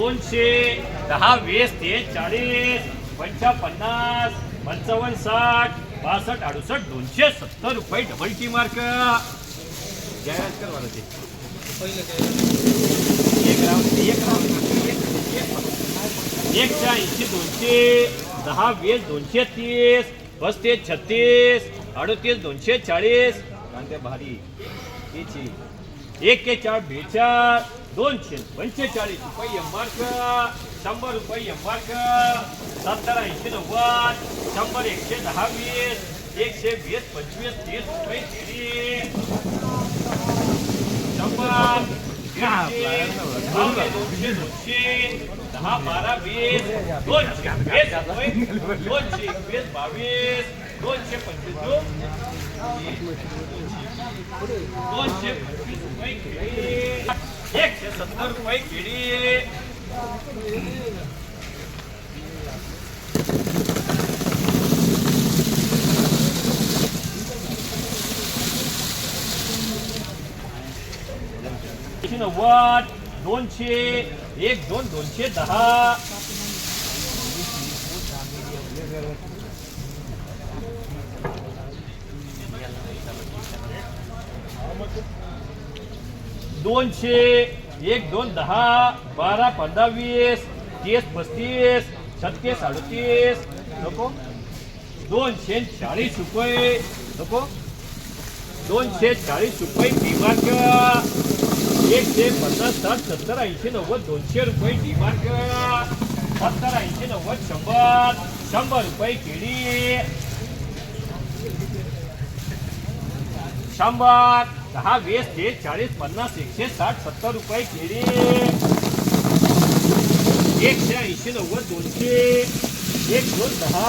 दोनशे दहा वीस चाळीस पंचा पन्नास पंचावन्न साठ बासष्ट अडुसष्ट दोनशे सत्तर रुपये डबल टी मार्क जाहिरात कर मला ते एक राऊंड एक राऊंड एकशे ऐंशी दोनशे दहा वीस दोनशे तीस पस्तीस छत्तीस अडतीस दोनशे चाळीस. भारी. याची एकेचाळ बेचाळ दोनशे पंचेचाळीस रुपये एंबार्क शंभर रुपये एंबार्क सत्तर ऐंशी नव्वद शंभर एकशे दहा वीस एकशे वीस पंचवीस तीस रुपये शंभर दहा बारा वीस दोनशे दोनशे वीस बावीस दोनशे पंचवीस दोनशे पंचवीस रुपये एकशे सत्तर रुपये केळी नव्वद दोनशे एक, दोन दोनशे दहा. दोनशे एक, दोन, दहा, बारा, पंधरा, वीस, तीस, पस्तीस, छत्तीस, अडतीस. नको. दोनशे चाळीस रुपये. नको. दोनशे चाळीस रुपये एक एकशे पन्नास साठ सत्तर ऐंशी नव्वद दोनशे रुपये डिमार्क सत्तर ऐंशी नव्वद शंभर. शंभर रुपये केळी. शंभर. दहा वीस ते चाळीस पन्नास एकशे साठ सत्तर रुपये केळी. एकशे ऐंशी नव्वद दोनशे. एक दोन दहा.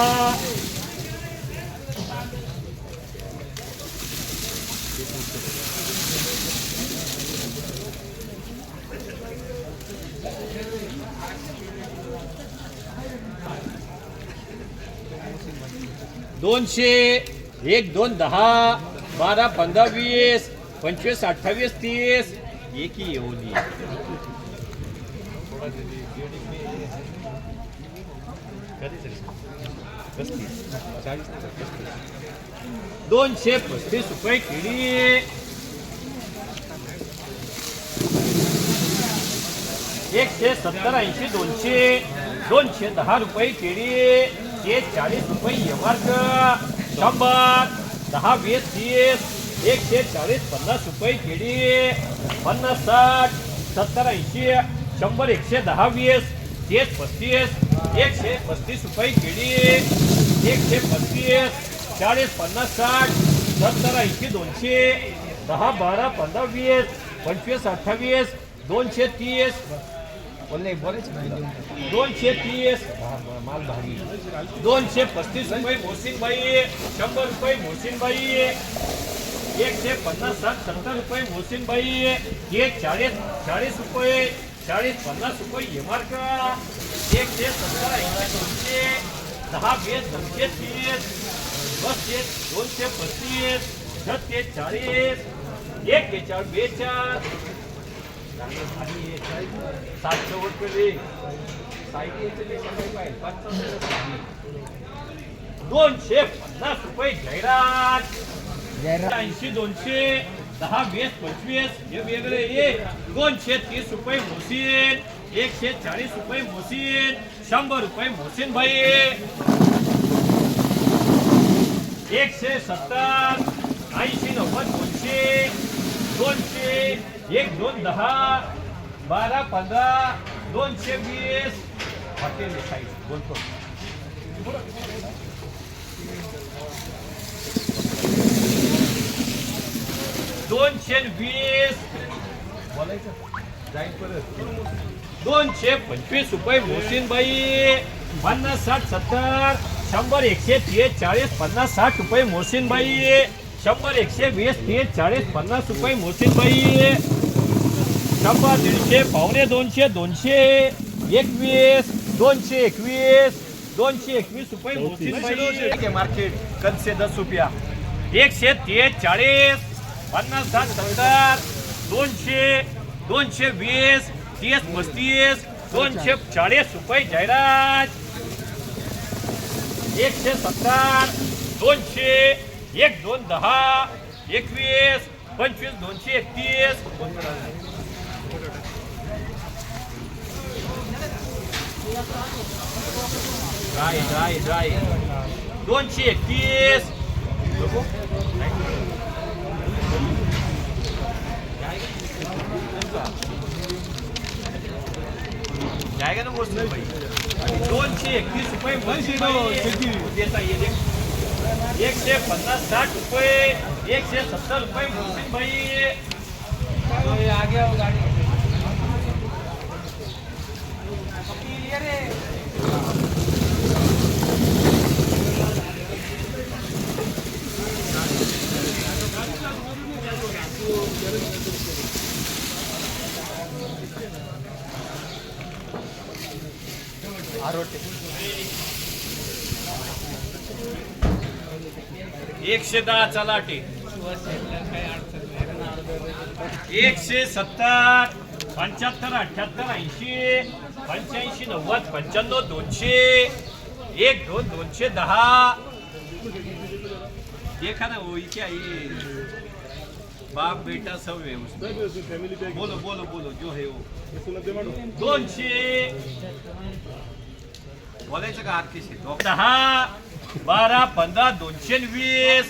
दोनशे एक दोन दहा बारा पंधरा वीस पंचवीस अठ्ठावीस तीस. एकी येऊन दोनशे पस्तीस रुपये किडी. एकशे सत्तर ऐंशी दोनशे दोनशे दहा रुपये केळी ते चाळीस रुपये यमार्क शंभर दहा वीस तीस एकशे चाळीस पन्नास रुपये केळी पन्नास साठ सत्तर ऐंशी शंभर एकशे दहा वीस तेच पस्तीस एकशे पस्तीस रुपये केळी एकशे पस्तीस चाळीस पन्नास साठ सत्तर ऐंशी दोनशे दहा बारा पंधरा वीस पंचवीस अठ्ठावीस दोनशे तीस बोलले बरेच दोनशे तीस। माल भारी। दोनशे पस्तीस रुपये मोहसिनबाई शंभर रुपये मोहसिनबाई। एकशे पन्नास साठ सत्तर रुपये मोहसिनबाई। एक चाळीस चाळीस रुपये चाळीस पन्नास रुपये एमार्क एकशे सत्तर ऐंशी दोनशे दहा वीस दोनशे तीस पस्तीस दोनशे पस्तीस छत्तीस चाळीस एक बेचाळ बेचाळ सातशे दोनशे पन्नास रुपये जाहिरात ऐंशी दोनशे दहा वीस पंचवीस हे वेगळे एक दोनशे तीस रुपये मोसीन एकशे चाळीस रुपये मोसीन शंभर रुपये मोसीन भाई. एकशे सत्तर ऐंशी नव्वद दोनशे. दोनशे एक दोन दहा बारा पंधरा दोनशे वीस. हॉटेल बोलतो. दोनशे वीस. बोलायचं. जाईल परत. दोनशे पंचवीस रुपये मोहसिन बाई पन्नास साठ सत्तर. शंभर एकशे तीस चाळीस पन्नास साठ रुपये मोहसिन बाई शंभर एकशे वीस तीस चाळीस पन्नास रुपये मोहसिन बाई शंभर दीडशे पावणे दोनशे दोनशे एकवीस दोनशे एकवीस दोनशे एकवीस रुपये मोहसिन बाई मार्केट कनसे दस रुपया. एकशे तीस चाळीस पन्नास साठ सत्तर दोनशे दोनशे वीस तीस पस्तीस दोनशे चाळीस रुपये जाहिरात. एकशे सत्तर दोनशे एक दोन दहा एकवीस पंचवीस दोनशे एकतीस. ड्राय ड्राय ड्राय दोनशे एकतीस. जायगा ना दोनशे एकतीस रुपये देता येईल एकशे पन्नास साठ रुपये एकशे सत्तर रुपये मोठी बाई आगे आओ गाड़ी। एकशे दहा चलाटे एकशे सत्तर पंच्याहत्तर अठ्याहत्तर ऐंशी पंच्याऐंशी नव्वद पंच्याण्णव दोनशे एक दोन दोनशे दहा. एखादा ओळखी इथे आई? बाप बेटा सब है उसमें बोलो बोलो बोलो जो है वो. दोनशे. बोलायचं का आरतीशे दहा. बारा पंधरा दोनशे वीस.